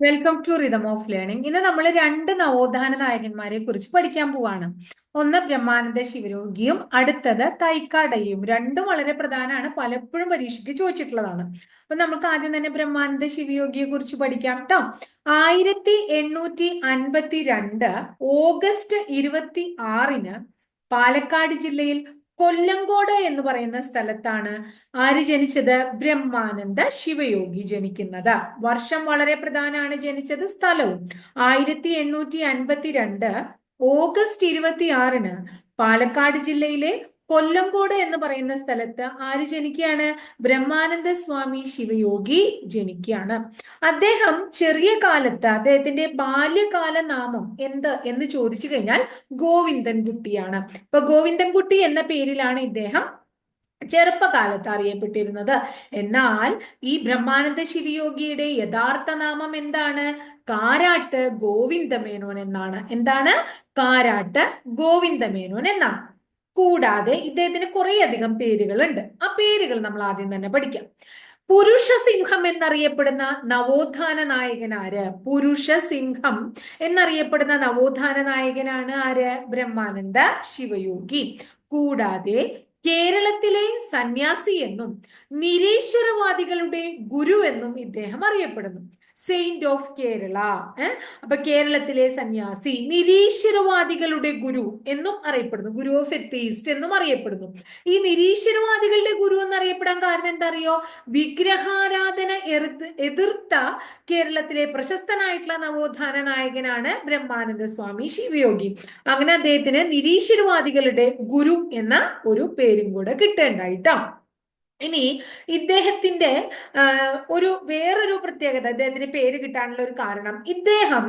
Welcome to rhythm of learning ഇന്ന് നമ്മൾ രണ്ട് നവോത്ഥാന നായകന്മാരെ കുറിച്ച് പഠിക്കാൻ പോവാണ്. ഒന്ന് ബ്രഹ്മാനന്ദ ശിവരോഗിയും അടുത്തത് തൈക്കാടയും. രണ്ടും വളരെ പ്രധാനമാണ്. പലപ്പോഴും പരീക്ഷയ്ക്ക് ചോദിച്ചിട്ടുള്ളതാണ്. അപ്പൊ നമുക്ക് ആദ്യം തന്നെ ബ്രഹ്മാനന്ദ ശിവയോഗിയെ കുറിച്ച് പഠിക്കാം കേട്ടോ ആയിരത്തി എണ്ണൂറ്റി അൻപത്തി രണ്ട് ഓഗസ്റ്റ് ഇരുപത്തി ആറിന് പാലക്കാട് ജില്ലയിൽ കൊല്ലങ്കോട് എന്ന് പറയുന്ന സ്ഥലത്താണ് ആര് ജനിച്ചത്? ബ്രഹ്മാനന്ദ ശിവയോഗി ജനിക്കുന്നത്. വർഷം വളരെ പ്രധാനമാണ് ജനിച്ചത് സ്ഥലവും. ആയിരത്തി എണ്ണൂറ്റി അൻപത്തി രണ്ട് ഓഗസ്റ്റ് ഇരുപത്തി ആറിന് പാലക്കാട് ജില്ലയിലെ കൊല്ലങ്കോട് എന്ന് പറയുന്ന സ്ഥലത്ത് ആര് ജനിക്കുകയാണ്? ബ്രഹ്മാനന്ദ സ്വാമി ശിവയോഗി ജനിക്കുകയാണ്. അദ്ദേഹം ചെറിയ കാലത്ത് അദ്ദേഹത്തിന്റെ ബാല്യകാല നാമം എന്ത് എന്ന് ചോദിച്ചു കഴിഞ്ഞാൽ ഗോവിന്ദൻകുട്ടിയാണ്. ഇപ്പൊ ഗോവിന്ദൻകുട്ടി എന്ന പേരിലാണ് ഇദ്ദേഹം ചെറുപ്പകാലത്ത് അറിയപ്പെട്ടിരുന്നത്. എന്നാൽ ഈ ബ്രഹ്മാനന്ദ ശിവയോഗിയുടെ യഥാർത്ഥ നാമം എന്താണ്? കാരാട്ട് ഗോവിന്ദമേനോൻ എന്നാണ്. എന്താണ്? കാരാട്ട് ഗോവിന്ദമേനോൻ എന്നാണ്. കൂടാതെ ഇദ്ദേഹത്തിന് കുറേയധികം പേരുകളുണ്ട്. ആ പേരുകൾ നമ്മൾ ആദ്യം തന്നെ പഠിക്കാം. പുരുഷ സിംഹം എന്നറിയപ്പെടുന്ന നവോത്ഥാന നായകൻ ആര്? പുരുഷ സിംഹം എന്നറിയപ്പെടുന്ന നവോത്ഥാന നായകനാണ് ആര്? ബ്രഹ്മാനന്ദ ശിവയോഗി. കൂടാതെ കേരളത്തിലെ സന്യാസി എന്നും നിരീശ്വരവാദികളുടെ ഗുരു എന്നും ഇദ്ദേഹം അറിയപ്പെടുന്നു. സെയിന്റ് ഓഫ് കേരള ഏഹ് അപ്പൊ കേരളത്തിലെ സന്യാസി നിരീശ്വരവാദികളുടെ ഗുരു എന്നും അറിയപ്പെടുന്നു. ഗുരു ഓഫ് എത്തീസ്റ്റ് എന്നും അറിയപ്പെടുന്നു. ഈ നിരീശ്വരവാദികളുടെ ഗുരു എന്നറിയപ്പെടാൻ കാരണം എന്താ അറിയോ വിഗ്രഹാരാധന എതിർത്ത കേരളത്തിലെ പ്രശസ്തനായിട്ടുള്ള നവോത്ഥാന നായകനാണ് ബ്രഹ്മാനന്ദ സ്വാമി ശിവയോഗി. അങ്ങനെ അദ്ദേഹത്തിന് നിരീശ്വരവാദികളുടെ ഗുരു എന്ന ഒരു പേരും കൂടെ കിട്ടേണ്ടായിട്ടോ. ഇനി ഇദ്ദേഹത്തിന്റെ ഒരു വേറൊരു പ്രത്യേകത ഇദ്ദേഹത്തിന് പേര് കിട്ടാനുള്ള ഒരു കാരണം. ഇദ്ദേഹം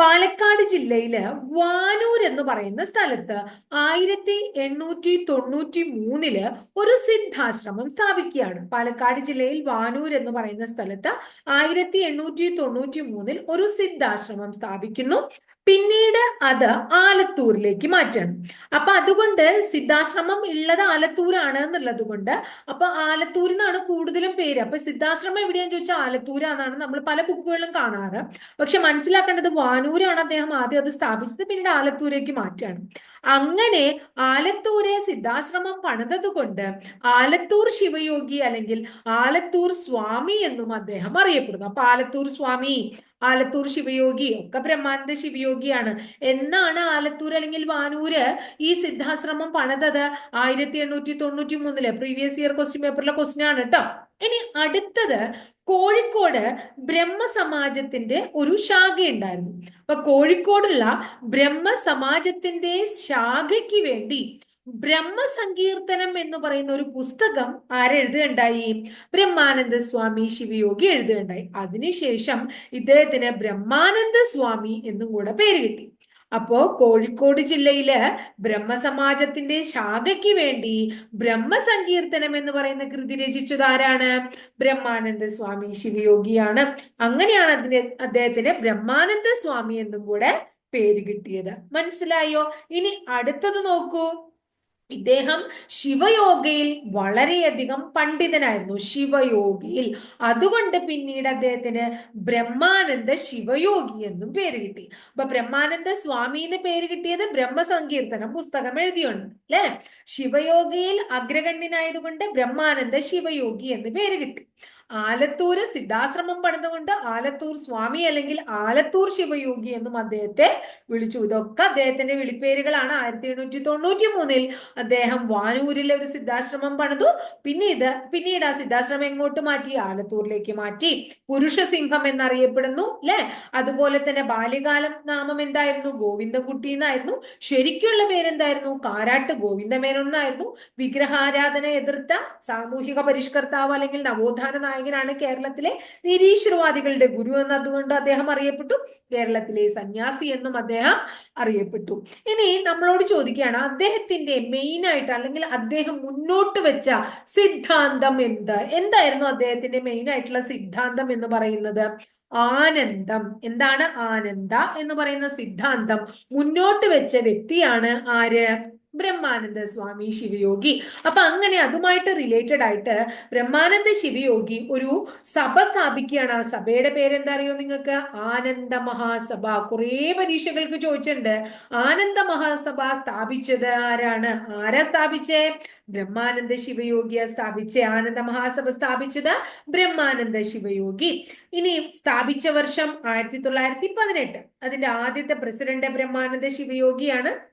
പാലക്കാട് ജില്ലയിൽ വാനൂർ എന്ന് പറയുന്ന സ്ഥലത്ത് ആയിരത്തി എണ്ണൂറ്റി തൊണ്ണൂറ്റി മൂന്നിൽ ഒരു സിദ്ധാശ്രമം സ്ഥാപിക്കുകയാണ്. പാലക്കാട് ജില്ലയിൽ വാനൂർ എന്ന് പറയുന്ന സ്ഥലത്ത് ആയിരത്തി എണ്ണൂറ്റി തൊണ്ണൂറ്റി മൂന്നിൽ ഒരു സിദ്ധാശ്രമം സ്ഥാപിക്കുന്നു. പിന്നീട് അത് ആലത്തൂരിലേക്ക് മാറ്റണം. അപ്പൊ അതുകൊണ്ട് സിദ്ധാശ്രമം ഉള്ളത് ആലത്തൂരാണ് എന്നുള്ളത് കൊണ്ട് അപ്പൊ ആലത്തൂരിൽ നിന്നാണ് കൂടുതലും പേര്. അപ്പൊ സിദ്ധാശ്രമം എവിടെയാന്ന് ചോദിച്ചാൽ ആലത്തൂരാന്നാണ് നമ്മൾ പല ബുക്കുകളിലും കാണാറ്. പക്ഷെ മനസ്സിലാക്കേണ്ടത് വാനൂരാണ് അദ്ദേഹം ആദ്യം അത് സ്ഥാപിച്ചത് പിന്നീട് ആലത്തൂരേക്ക് മാറ്റാണ്. അങ്ങനെ ആലത്തൂരെ സിദ്ധാശ്രമം പണിതത് കൊണ്ട് ആലത്തൂർ ശിവയോഗി അല്ലെങ്കിൽ ആലത്തൂർ സ്വാമി എന്നും അദ്ദേഹം അറിയപ്പെടുന്നു. അപ്പൊ ആലത്തൂർ സ്വാമി ആലത്തൂർ ശിവയോഗി ഒക്കെ ബ്രഹ്മാനന്ദ ശിവയോഗിയാണ്. എന്നാണ് ആലത്തൂർ അല്ലെങ്കിൽ വാനൂര് ഈ സിദ്ധാശ്രമം പണിതത്? ആയിരത്തി എണ്ണൂറ്റി തൊണ്ണൂറ്റി മൂന്നിൽ പ്രീവിയസ് ഇയർ ക്വസ്റ്റ്യൻ പേപ്പറിലെ ക്വസ്റ്റ്യൻ ആണ് കേട്ടോ ഇനി അടുത്തത് കോഴിക്കോട് ബ്രഹ്മസമാജത്തിന്റെ ഒരു ശാഖയുണ്ടായിരുന്നു. അപ്പൊ കോഴിക്കോടുള്ള ബ്രഹ്മസമാജത്തിന്റെ ശാഖയ്ക്ക് വേണ്ടി ബ്രഹ്മസങ്കീർത്തനം എന്ന് പറയുന്ന ഒരു പുസ്തകം ആരെഴുതുകയുണ്ടായി ബ്രഹ്മാനന്ദ സ്വാമി ശിവയോഗി എഴുതുകയുണ്ടായി. അതിനുശേഷം ഇദ്ദേഹത്തിന് ബ്രഹ്മാനന്ദ സ്വാമി എന്നും കൂടെ പേര് കിട്ടി. അപ്പോ കോഴിക്കോട് ജില്ലയിൽ ബ്രഹ്മസമാജത്തിന്റെ ശാഖയ്ക്ക് വേണ്ടി ബ്രഹ്മസങ്കീർത്തനം എന്ന് പറയുന്ന കൃതി രചിച്ചത് ആരാണ്? ബ്രഹ്മാനന്ദ സ്വാമി ശിവയോഗിയാണ്. അങ്ങനെയാണ് അതിന് അദ്ദേഹത്തിന് ബ്രഹ്മാനന്ദ സ്വാമി എന്നും കൂടെ പേര് കിട്ടിയത്. മനസ്സിലായോ? ഇനി അടുത്തത് നോക്കൂ. ഇദ്ദേഹം ശിവയോഗയിൽ വളരെയധികം പണ്ഡിതനായിരുന്നു ശിവയോഗിയിൽ. അതുകൊണ്ട് പിന്നീട് അദ്ദേഹത്തിന് ബ്രഹ്മാനന്ദ ശിവയോഗി എന്നും പേര് കിട്ടി. അപ്പൊ ബ്രഹ്മാനന്ദ സ്വാമി എന്ന് പേര് കിട്ടിയത് ബ്രഹ്മസങ്കീർത്തനം പുസ്തകം എഴുതിയുണ്ട് അല്ലെ? ശിവയോഗിയിൽ അഗ്രഗണ്യനായതുകൊണ്ട് ബ്രഹ്മാനന്ദ ശിവയോഗി എന്ന് പേര് കിട്ടി. ആലത്തൂര് സിദ്ധാശ്രമം പണിതുകൊണ്ട് ആലത്തൂർ സ്വാമി അല്ലെങ്കിൽ ആലത്തൂർ ശിവയോഗി എന്നും അദ്ദേഹത്തെ വിളിച്ചു. ഇതൊക്കെ അദ്ദേഹത്തിന്റെ വിളിപ്പേരുകളാണ്. ആയിരത്തി എണ്ണൂറ്റി തൊണ്ണൂറ്റി മൂന്നിൽ അദ്ദേഹം വാനൂരിലെ ഒരു സിദ്ധാശ്രമം പണിതു. പിന്നീട് പിന്നീട് ആ സിദ്ധാശ്രമം എങ്ങോട്ട് മാറ്റി? ആലത്തൂരിലേക്ക് മാറ്റി. പുരുഷസിംഹം എന്നറിയപ്പെടുന്നു അല്ലെ അതുപോലെ തന്നെ ബാല്യകാലം നാമം എന്തായിരുന്നു? ഗോവിന്ദൻകുട്ടി എന്നായിരുന്നു. ശരിക്കുള്ള പേരെന്തായിരുന്നു? കാരാട്ട് ഗോവിന്ദമേനോന്നായിരുന്നു വിഗ്രഹാരാധന എതിർത്ത സാമൂഹിക പരിഷ്കർത്താവ് അല്ലെങ്കിൽ നവോത്ഥാന നായകനാണ് കേരളത്തിലെ നിരീശ്വരവാദികളുടെ ഗുരു എന്ന് അതുകൊണ്ട് അദ്ദേഹം അറിയപ്പെട്ടു. കേരളത്തിലെ സന്യാസി എന്നും അദ്ദേഹം അറിയപ്പെട്ടു. ഇനി നമ്മളോട് ചോദിക്കുകയാണ് അദ്ദേഹത്തിന്റെ മെയിൻ ആയിട്ട് അല്ലെങ്കിൽ അദ്ദേഹം മുന്നോട്ട് വെച്ച സിദ്ധാന്തം എന്ത്? എന്തായിരുന്നു അദ്ദേഹത്തിന്റെ മെയിൻ ആയിട്ടുള്ള സിദ്ധാന്തം എന്ന് പറയുന്നത്? ആനന്ദം. എന്താണ് ആനന്ദ എന്ന് പറയുന്ന സിദ്ധാന്തം? മുന്നോട്ട് വെച്ച വ്യക്തിയാണ് ആര്? ബ്രഹ്മാനന്ദ സ്വാമി ശിവയോഗി. അപ്പൊ അങ്ങനെ അതുമായിട്ട് റിലേറ്റഡ് ആയിട്ട് ബ്രഹ്മാനന്ദ ശിവയോഗി ഒരു സഭ സ്ഥാപിക്കുകയാണ്. ആ സഭയുടെ പേരെന്താ അറിയോ നിങ്ങൾക്ക്? ആനന്ദ മഹാസഭ. കുറേ പരീക്ഷകൾക്ക് ചോദിച്ചിട്ടുണ്ട്. ആനന്ദ മഹാസഭ സ്ഥാപിച്ചത് ആരാണ്? ആരാ സ്ഥാപിച്ചേ? ബ്രഹ്മാനന്ദ ശിവയോഗിയ സ്ഥാപിച്ച. ആനന്ദ മഹാസഭ സ്ഥാപിച്ചത് ബ്രഹ്മാനന്ദ ശിവയോഗി. ഇനി സ്ഥാപിച്ച വർഷം ആയിരത്തി തൊള്ളായിരത്തി പതിനെട്ട്. അതിന്റെ ആദ്യത്തെ പ്രസിഡന്റ് ബ്രഹ്മാനന്ദ ശിവയോഗിയാണ്.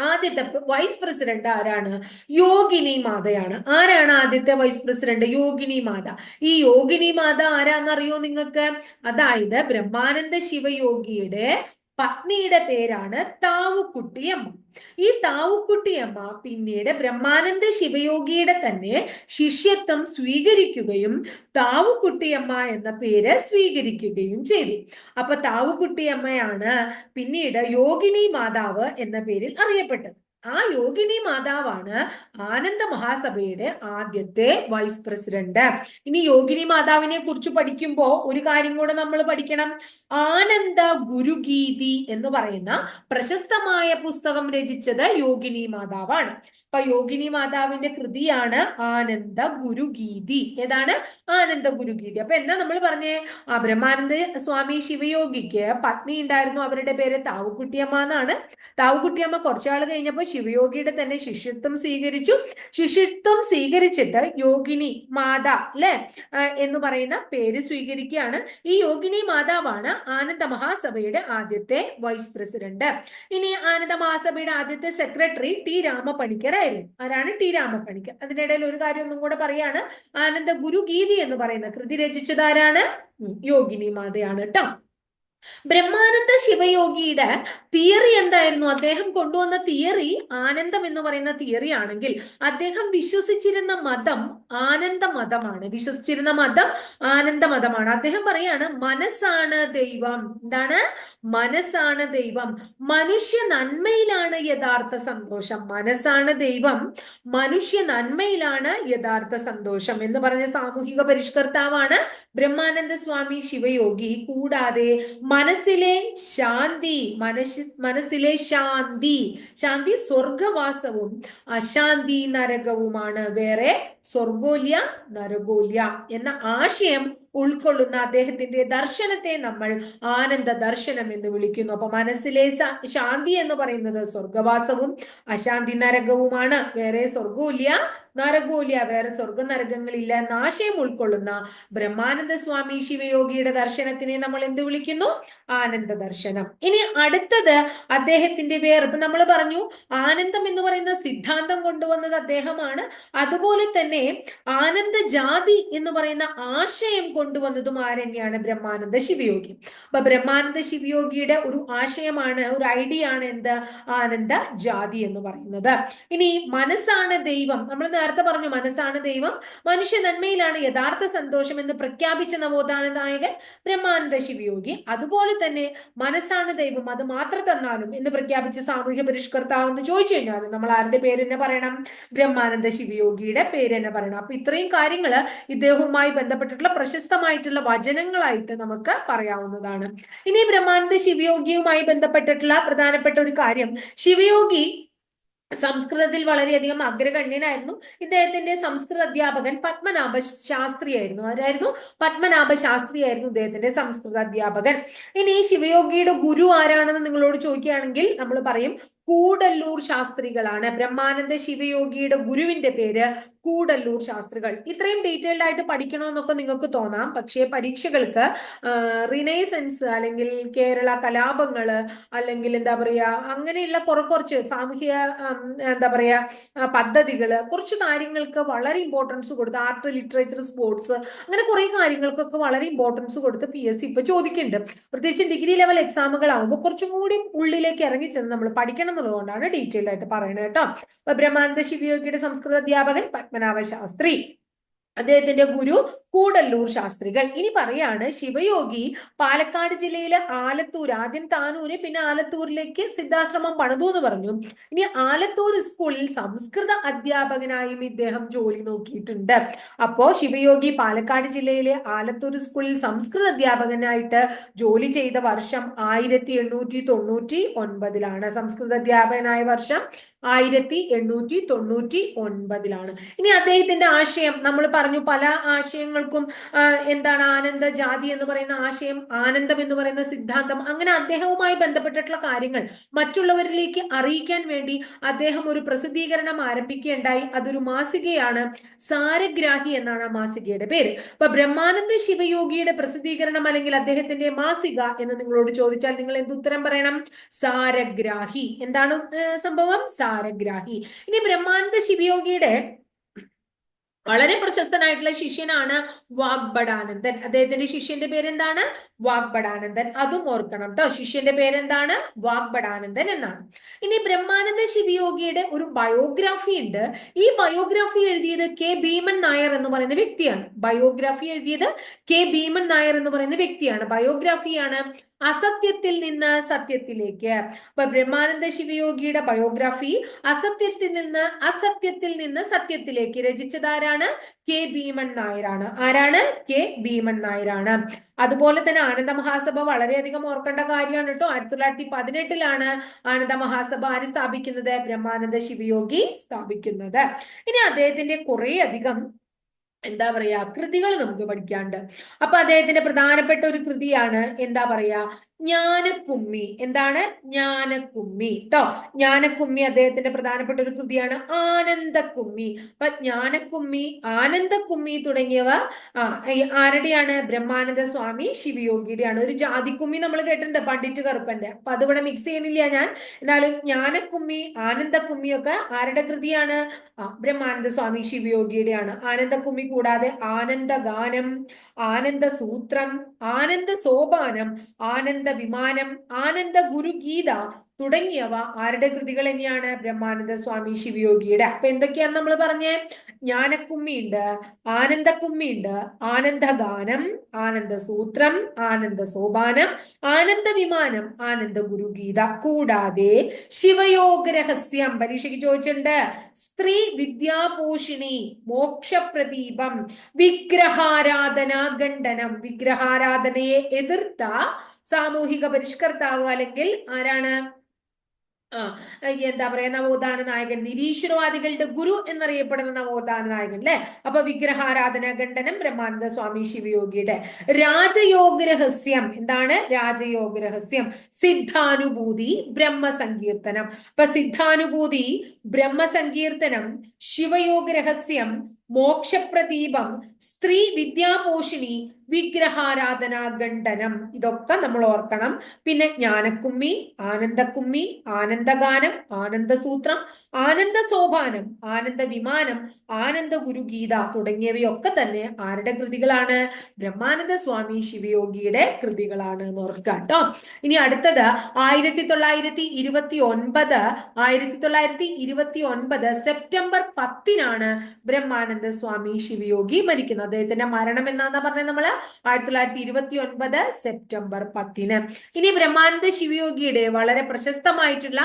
ആദ്യത്തെ വൈസ് പ്രസിഡന്റ് ആരാണ്? യോഗിനി മാതയാണ്. ആരാണ് ആദ്യത്തെ വൈസ് പ്രസിഡന്റ് യോഗിനി മാത. ഈ യോഗിനി മാത ആരാന്നറിയോ നിങ്ങൾക്ക്? അതായത് ബ്രഹ്മാനന്ദ ശിവയോഗിയുടെ പത്നിയുടെ പേരാണ് താവുക്കുട്ടിയമ്മ ഈ താവുക്കുട്ടിയമ്മ പിന്നീട് ബ്രഹ്മാനന്ദ ശിവയോഗിയുടെ തന്നെ ശിഷ്യത്വം സ്വീകരിക്കുകയും താവുക്കുട്ടിയമ്മ എന്ന പേര് സ്വീകരിക്കുകയും ചെയ്തു. അപ്പൊ താവുക്കുട്ടിയമ്മയാണ് പിന്നീട് യോഗിനി മാതാവ് എന്ന പേരിൽ അറിയപ്പെട്ടത്. ആ യോഗിനി മാതാവാണ് ആനന്ദ മഹാസഭയുടെ ആദ്യത്തെ വൈസ് പ്രസിഡന്റ് ഇനി യോഗിനി മാതാവിനെ കുറിച്ച് പഠിക്കുമ്പോ ഒരു കാര്യം കൂടെ നമ്മൾ പഠിക്കണം. ആനന്ദ ഗുരുഗീതി എന്ന് പറയുന്ന പ്രശസ്തമായ പുസ്തകം രചിച്ചത് യോഗിനി മാതാവാണ്. അപ്പൊ യോഗിനി മാതാവിന്റെ കൃതിയാണ് ആനന്ദ ഗുരുഗീതി. ഏതാണ്? ആനന്ദ ഗുരുഗീതി. അപ്പൊ എന്താ നമ്മൾ പറഞ്ഞേ? ആ ബ്രഹ്മാനന്ദ സ്വാമി ശിവയോഗിക്ക് പത്നി ഉണ്ടായിരുന്നു. അവരുടെ പേര് താവുക്കുട്ടിയമ്മ എന്നാണ്. താവുക്കുട്ടിയമ്മ കുറച്ചാൾ കഴിഞ്ഞപ്പോൾ ശിവയോഗിയുടെ തന്നെ ശിഷ്യത്വം സ്വീകരിച്ചു. ശിഷ്യത്വം സ്വീകരിച്ചിട്ട് യോഗിനി മാത അല്ലെ എന്ന് പറയുന്ന പേര് സ്വീകരിക്കുകയാണ്. ഈ യോഗിനി മാതാവാണ് ആനന്ദ മഹാസഭയുടെ ആദ്യത്തെ വൈസ് പ്രസിഡന്റ് ഇനി ആനന്ദ മഹാസഭയുടെ ആദ്യത്തെ സെക്രട്ടറി ടി രാമപണിക്കർ ആയിരുന്നു. ആരാണ്? ടി രാമപണിക്കർ. അതിനിടയിൽ ഒരു കാര്യം ഒന്നും കൂടെ പറയാണ്. ആനന്ദ ഗുരു ഗീതി എന്ന് പറയുന്ന കൃതി രചിച്ചതാരാണ് യോഗിനി മാതയാണ് കേട്ടോ ബ്രഹ്മാനന്ദ ശിവയോഗിയുടെ തിയറി എന്തായിരുന്നു? അദ്ദേഹം കൊണ്ടുവന്ന തിയറി ആനന്ദം എന്ന് പറയുന്ന തിയറി ആണെങ്കിൽ അദ്ദേഹം വിശ്വസിച്ചിരുന്ന മതം ആനന്ദ മതമാണ് വിശ്വസിച്ചിരുന്ന മതം ആനന്ദ മതമാണ് അദ്ദേഹം പറയാണ് മനസ്സാണ് ദൈവം. എന്താണ്? മനസ്സാണ് ദൈവം. മനുഷ്യ നന്മയിലാണ് യഥാർത്ഥ സന്തോഷം. മനസ്സാണ് ദൈവം മനുഷ്യ നന്മയിലാണ് യഥാർത്ഥ സന്തോഷം എന്ന് പറഞ്ഞ സാമൂഹിക പരിഷ്കർത്താവാണ് ബ്രഹ്മാനന്ദ സ്വാമി ശിവയോഗി. കൂടാതെ മനസ്സിലെ ശാന്തി മനസ് മനസ്സിലെ ശാന്തി. ശാന്തി സ്വർഗവാസവും അശാന്തി നരകവുമാണ്. വേറെ സ്വർഗോല്യ നരകോല്യ എന്ന ആശയം ഉൾക്കൊള്ളുന്ന അദ്ദേഹത്തിന്റെ ദർശനത്തെ നമ്മൾ ആനന്ദ ദർശനം എന്ന് വിളിക്കുന്നു. അപ്പൊ മനസ്സിലെ ശാന്തി എന്ന് പറയുന്നത് സ്വർഗവാസവും അശാന്തി നരകവുമാണ്. വേറെ സ്വർഗവുമില്ല നരകവുമില്ല. വേറെ സ്വർഗ നരകങ്ങളില്ല എന്ന ആശയം ഉൾക്കൊള്ളുന്ന ബ്രഹ്മാനന്ദ സ്വാമി ശിവയോഗിയുടെ ദർശനത്തിനെ നമ്മൾ എന്ത് വിളിക്കുന്നു? ആനന്ദ ദർശനം. ഇനി അടുത്തത് അദ്ദേഹത്തിന്റെ വേറെ നമ്മൾ പറഞ്ഞു ആനന്ദം എന്ന് പറയുന്ന സിദ്ധാന്തം കൊണ്ടുവന്നത് അദ്ദേഹമാണ്. അതുപോലെ തന്നെ ആനന്ദ ജാതി എന്ന് പറയുന്ന ആശയം കൊണ്ടുവന്നതും ആരെന്നെയാണ്? ബ്രഹ്മാനന്ദ ശിവയോഗി. അപ്പൊ ബ്രഹ്മാനന്ദ ശിവയോഗിയുടെ ഒരു ആശയമാണ് ഒരു ഐഡിയ ആണ് എന്ത്? ആനന്ദ ജാതി എന്ന് പറയുന്നത്. ഇനി മനസ്സാണ് ദൈവം. നമ്മൾ നേരത്തെ പറഞ്ഞു മനസ്സാണ് ദൈവം. മനുഷ്യ നന്മയിലാണ് യഥാർത്ഥ സന്തോഷം എന്ന് പ്രഖ്യാപിച്ച നവോത്ഥാന നായകൻ ബ്രഹ്മാനന്ദ ശിവയോഗി. അതുപോലെ തന്നെ മനസ്സാണ് ദൈവം. അത് മാത്രം തന്നാലും എന്ന് പ്രഖ്യാപിച്ച സാമൂഹ്യ പരിഷ്കർത്താവ് എന്ന് ചോദിച്ചു കഴിഞ്ഞാൽ നമ്മൾ ആരുടെ പേര് തന്നെ പറയണം? ബ്രഹ്മാനന്ദ ശിവയോഗിയുടെ പേര് തന്നെ പറയണം. അപ്പൊ ഇത്രയും കാര്യങ്ങൾ ഇദ്ദേഹവുമായി ബന്ധപ്പെട്ടിട്ടുള്ള പ്രശസ്തമായിട്ടുള്ള വചനങ്ങളായിട്ട് നമുക്ക് പറയാവുന്നതാണ്. ഇനി ബ്രഹ്മാനന്ദ ശിവയോഗിയുമായി ബന്ധപ്പെട്ടിട്ടുള്ള പ്രധാനപ്പെട്ട ഒരു കാര്യം. ശിവയോഗി സംസ്കൃതത്തിൽ വളരെയധികം അഗ്രഗണ്യനായിരുന്നു. ഇദ്ദേഹത്തിന്റെ സംസ്കൃത അധ്യാപകൻ പത്മനാഭ ശാസ്ത്രിയായിരുന്നു. ആരായിരുന്നു? പത്മനാഭ ശാസ്ത്രിയായിരുന്നു ഇദ്ദേഹത്തിന്റെ സംസ്കൃത അധ്യാപകൻ. ഇനി ശിവയോഗിയുടെ ഗുരു ആരാണെന്ന് നിങ്ങളോട് ചോദിക്കുകയാണെങ്കിൽ നമ്മൾ പറയും കൂടല്ലൂർ ശാസ്ത്രികളാണ്. ബ്രഹ്മാനന്ദ ശിവയോഗിയുടെ ഗുരുവിന്റെ പേര് കൂടല്ലൂർ ശാസ്ത്രികൾ. ഇത്രയും ഡീറ്റെയിൽഡ് ആയിട്ട് പഠിക്കണമെന്നൊക്കെ നിങ്ങൾക്ക് തോന്നാം. പക്ഷേ പരീക്ഷകൾക്ക് റിനൈസൻസ് അല്ലെങ്കിൽ കേരള കലാപങ്ങൾ അല്ലെങ്കിൽ എന്താ പറയുക അങ്ങനെയുള്ള കുറെ കുറച്ച് സാമൂഹ്യ എന്താ പറയുക പദ്ധതികൾ കുറച്ച് കാര്യങ്ങൾക്ക് വളരെ ഇമ്പോർട്ടൻസ് കൊടുത്ത് ആർട്ട് ലിറ്ററേച്ചർ സ്പോർട്സ് അങ്ങനെ കുറേ കാര്യങ്ങൾക്കൊക്കെ വളരെ ഇമ്പോർട്ടൻസ് കൊടുത്ത് പി എസ് സി ഇപ്പൊ ചോദിക്കുന്നുണ്ട്. പ്രത്യേകിച്ച് ഡിഗ്രി ലെവൽ എക്സാമുകൾ ആകുമ്പോൾ കുറച്ചും കൂടി ഉള്ളിലേക്ക് ഇറങ്ങി ചെന്ന് നമ്മൾ പഠിക്കണം എന്നുള്ളതുകൊണ്ടാണ് ഡീറ്റെയിൽ ആയിട്ട് പറയുന്നത് കേട്ടോ. ബ്രഹ്മാനന്ദ ശിവയോഗിയുടെ സംസ്കൃത അധ്യാപകൻ പത്മനാഭ ശാസ്ത്രി അദ്ദേഹത്തിന്റെ ഗുരു കൂടല്ലൂർ ശാസ്ത്രികൾ. ഇനി പറയാണ് ശിവയോഗി പാലക്കാട് ജില്ലയിലെ ആലത്തൂർ ആദ്യം താനൂര് പിന്നെ ആലത്തൂരിലേക്ക് സിദ്ധാശ്രമം പണിതു എന്ന് പറഞ്ഞു. ഇനി ആലത്തൂർ സ്കൂളിൽ സംസ്കൃത അധ്യാപകനായും ഇദ്ദേഹം ജോലി നോക്കിയിട്ടുണ്ട്. അപ്പോ ശിവയോഗി പാലക്കാട് ജില്ലയിലെ ആലത്തൂർ സ്കൂളിൽ സംസ്കൃത അധ്യാപകനായിട്ട് ജോലി ചെയ്ത വർഷം ആയിരത്തി എണ്ണൂറ്റി തൊണ്ണൂറ്റി ഒൻപതിലാണ് സംസ്കൃത അധ്യാപകനായ വർഷം ആയിരത്തി എണ്ണൂറ്റി തൊണ്ണൂറ്റി ഒൻപതിലാണ് ഇനി അദ്ദേഹത്തിന്റെ ആശയം നമ്മൾ പറഞ്ഞു പല ആശയങ്ങൾക്കും എന്താണ് ആനന്ദ ജാതി എന്ന് പറയുന്ന ആശയം ആനന്ദം എന്ന് പറയുന്ന സിദ്ധാന്തം അങ്ങനെ അദ്ദേഹവുമായി ബന്ധപ്പെട്ടിട്ടുള്ള കാര്യങ്ങൾ മറ്റുള്ളവരിലേക്ക് അറിയിക്കാൻ വേണ്ടി അദ്ദേഹം ഒരു പ്രസിദ്ധീകരണം ആരംഭിക്കുകയുണ്ടായി. അതൊരു മാസികയാണ് സാരഗ്രാഹി എന്നാണ് ആ മാസികയുടെ പേര്. അപ്പൊ ബ്രഹ്മാനന്ദ ശിവയോഗിയുടെ പ്രസിദ്ധീകരണം അല്ലെങ്കിൽ അദ്ദേഹത്തിന്റെ മാസിക എന്ന് നിങ്ങളോട് ചോദിച്ചാൽ നിങ്ങൾ എന്ത് ഉത്തരം പറയണം? സാരഗ്രാഹി. എന്താണ് സംഭവം? സാരഗ്രാഹി. ഇനി ബ്രഹ്മാനന്ദ ശിവയോഗിയുടെ വളരെ പ്രശസ്തനായിട്ടുള്ള ശിഷ്യനാണ് വാഗ്ബടാനന്ദൻ അദ്ദേഹത്തിന്റെ ശിഷ്യന്റെ പേരെന്താണ്? വാഗ്ബടാനന്ദൻ അതും ഓർക്കണം കേട്ടോ ശിഷ്യന്റെ പേരെന്താണ്? വാഗ്ബടാനന്ദൻ എന്നാണ്. ഇനി ബ്രഹ്മാനന്ദ ശിവയോഗിയുടെ ഒരു ബയോഗ്രാഫി ഉണ്ട്. ഈ ബയോഗ്രാഫി എഴുതിയത് കെ ഭീമൻ നായർ എന്ന് പറയുന്ന വ്യക്തിയാണ്. ബയോഗ്രാഫി എഴുതിയത് കെ ഭീമൻ നായർ എന്ന് പറയുന്ന വ്യക്തിയാണ്. ബയോഗ്രാഫിയാണ് അസത്യത്തിൽ നിന്ന് സത്യത്തിലേക്ക്. അപ്പൊ ബ്രഹ്മാനന്ദ ശിവയോഗിയുടെ ബയോഗ്രാഫി അസത്യത്തിൽ നിന്ന് അസത്യത്തിൽ നിന്ന് സത്യത്തിലേക്ക് രചിച്ചതാരാണ്? കെ ഭീമൻ നായരാണ്. ആരാണ്? കെ ഭീമൻ നായരാണ്. അതുപോലെ തന്നെ ആനന്ദ മഹാസഭ വളരെയധികം ഓർക്കേണ്ട കാര്യമാണ് കേട്ടോ. ആയിരത്തി തൊള്ളായിരത്തി പതിനെട്ടിലാണ് ആനന്ദ മഹാസഭ ആര് സ്ഥാപിക്കുന്നത്? ബ്രഹ്മാനന്ദ ശിവയോഗി സ്ഥാപിക്കുന്നത്. ഇനി അദ്ദേഹത്തിന്റെ കുറേ അധികം എന്താ പറയാ കൃതികൾ നമുക്ക് പഠിക്കാണ്ട്. അപ്പൊ അദ്ദേഹത്തിന്റെ പ്രധാനപ്പെട്ട ഒരു കൃതിയാണ് എന്താ പറയാ ജ്ഞാനക്കുമ്മി. എന്താണ്? ജ്ഞാനക്കുമ്മി. കേട്ടോ ജ്ഞാനക്കുമ്മി അദ്ദേഹത്തിന്റെ പ്രധാനപ്പെട്ട ഒരു കൃതിയാണ് ആനന്ദക്കുമ്മി. അപ്പൊ ജ്ഞാനക്കുമ്മി ആനന്ദക്കുമ്മി തുടങ്ങിയവ ആ ആരുടെയാണ്? ബ്രഹ്മാനന്ദ സ്വാമി ശിവയോഗിയുടെയാണ്. ഒരു ജാതിക്കുമ്മി നമ്മൾ കേട്ടിട്ടുണ്ട് പണ്ഡിറ്റ് കറുപ്പന്റെ. അപ്പൊ അതിവിടെ മിക്സ് ചെയ്യണില്ല ഞാൻ. എന്നാലും ജ്ഞാനക്കുമ്മി ആനന്ദക്കുമ്മി ഒക്കെ ആരുടെ കൃതിയാണ്? ബ്രഹ്മാനന്ദ സ്വാമി ശിവയോഗിയുടെയാണ്. ആനന്ദക്കുമ്മി കൂടാതെ ആനന്ദ ഗാനം ആനന്ദ സൂത്രം ആനന്ദ സോപാനം ആനന്ദ വിമാനം ആനന്ദ ഗുരുഗീത തുടങ്ങിയവ ആരുടെ കൃതികൾ തന്നെയാണ് ബ്രഹ്മാനന്ദ സ്വാമി ശിവയോഗിയുടെ? അപ്പൊ എന്തൊക്കെയാണ് നമ്മൾ പറഞ്ഞേ? ജ്ഞാനക്കുമ്മിയുണ്ട് ആനന്ദക്കുമ്മിയുണ്ട് ആനന്ദഗാനം ആനന്ദ സൂത്രം ആനന്ദ സോപാനം ആനന്ദ വിമാനം ആനന്ദ ഗുരുഗീത കൂടാതെ ശിവയോഗ രഹസ്യം പരീക്ഷയ്ക്ക് ചോദിച്ചിട്ടുണ്ട്. സ്ത്രീ വിദ്യാപോഷിണി മോക്ഷപ്രദീപം വിഗ്രഹാരാധന ഖണ്ഡനം. വിഗ്രഹാരാധനയെ എതിർത്ത സാമൂഹിക പരിഷ്കർത്താവ് അല്ലെങ്കിൽ ആരാണ്? എന്താ പറയാ നവോത്ഥാന നായകൻ നിരീശ്വരവാദികളുടെ ഗുരു എന്നറിയപ്പെടുന്ന നവോത്ഥാന നായകൻ അല്ലെ? അപ്പൊ വിഗ്രഹാരാധന ഖണ്ഡനം ബ്രഹ്മാനന്ദ സ്വാമി ശിവയോഗിയുടെ രാജയോഗ രഹസ്യം എന്താണ് രാജയോഗ രഹസ്യം സിദ്ധാനുഭൂതി ബ്രഹ്മസങ്കീർത്തനം. അപ്പൊ സിദ്ധാനുഭൂതി ബ്രഹ്മസങ്കീർത്തനം ശിവയോഗരഹസ്യം മോക്ഷപ്രദീപം സ്ത്രീ വിദ്യാപോഷിണി വിഗ്രഹാരാധന ഖണ്ഡനം ഇതൊക്കെ നമ്മൾ ഓർക്കണം. പിന്നെ ജ്ഞാനക്കുമ്മി ആനന്ദക്കുമ്മി ആനന്ദഗാനം ആനന്ദസൂത്രം ആനന്ദ സോപാനം ആനന്ദ വിമാനം ആനന്ദ ഗുരുഗീത തുടങ്ങിയവയൊക്കെ തന്നെ ആരുടെ കൃതികളാണ്? ബ്രഹ്മാനന്ദ സ്വാമി ശിവയോഗിയുടെ കൃതികളാണ് എന്ന് ഓർക്കുക കേട്ടോ. ഇനി അടുത്തത് ആയിരത്തി തൊള്ളായിരത്തി ഇരുപത്തി ഒൻപത് ആയിരത്തി തൊള്ളായിരത്തി ഇരുപത്തി ഒൻപത് സെപ്റ്റംബർ പത്തിനാണ് ബ്രഹ്മാനന്ദ സ്വാമി ശിവയോഗി മരിക്കുന്നത്. അദ്ദേഹത്തിന്റെ മരണം എന്നാന്ന് പറഞ്ഞത് നമ്മൾ? ആയിരത്തി തൊള്ളായിരത്തി ഇരുപത്തി ഒൻപത് സെപ്റ്റംബർ പത്തിന്. ഇനി ബ്രഹ്മാനന്ദ ശിവയോഗിയുടെ വളരെ പ്രശസ്തമായിട്ടുള്ള